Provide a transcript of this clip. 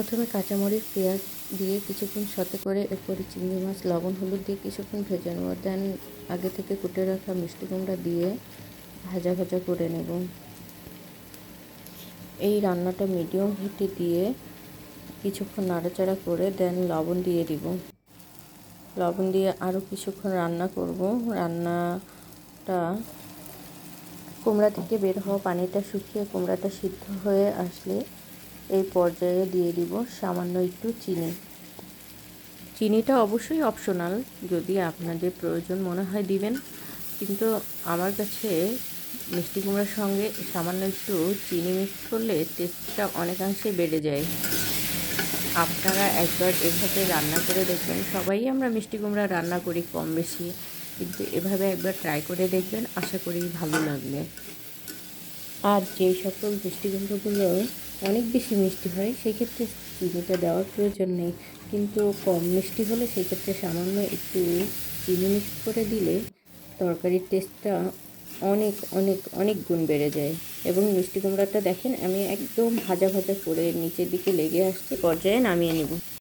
প্রথমে কাঁচামরিচ, পেঁয়াজ দিয়ে কিছুক্ষণ সাথে করে এরপরে চিংড়ি মাছ, লবণ, হলুদ দিয়ে কিছুক্ষণ ভেজে নেব। দেন আগে থেকে কুটে রাখা মিষ্টি কুমড়া দিয়ে ভাজা ভাজা করে নেব। এই রান্নাটা মিডিয়াম হিটে দিয়ে কিছুক্ষণ নাড়াচাড়া করে দেন লবণ দিয়ে দিব। লবণ দিয়ে আরও কিছুক্ষণ রান্না করব। রান্নাটা কুমড়া থেকে বের হওয়া পানিটা শুকিয়ে কুমড়াটা সিদ্ধ হয়ে আসলে এই পর্যায়ে দিয়ে দিব সামান্য একটু চিনি। চিনিটা অবশ্যই অপশনাল যদি আপনাদের প্রয়োজন মনে হয় দিবেন। কিন্তু আমার কাছে মিষ্টি কুমড়ার সঙ্গে সামান্য একটু চিনি মিক্স করলে টেস্টটা অনেকাংশে বেড়ে যায়। আপনারা একবার এভাবে রান্না করে দেখবেন। সবাই আমরা মিষ্টি কুমড়া রান্না করি কম বেশি, কিন্তু এভাবে একবার ট্রাই করে দেখবেন, আশা করি ভালো লাগবে। আর যেই সকল মিষ্টি কুমড়োগুলো অনেক বেশি মিষ্টি হয়, সেক্ষেত্রে চিনিটা দেওয়ার প্রয়োজন নেই। কিন্তু কম মিষ্টি হলে সেক্ষেত্রে সামান্য একটু চিনি মিক্স করে দিলে তরকারির টেস্টটা অনেক অনেক অনেক গুণ বেড়ে যায়। এবং মিষ্টি কুমড়াটা দেখেন, আমি একদম ভাজা ভাজা করে নিচের দিকে লেগে আসছে, পর্যায়ে নামিয়ে নেব।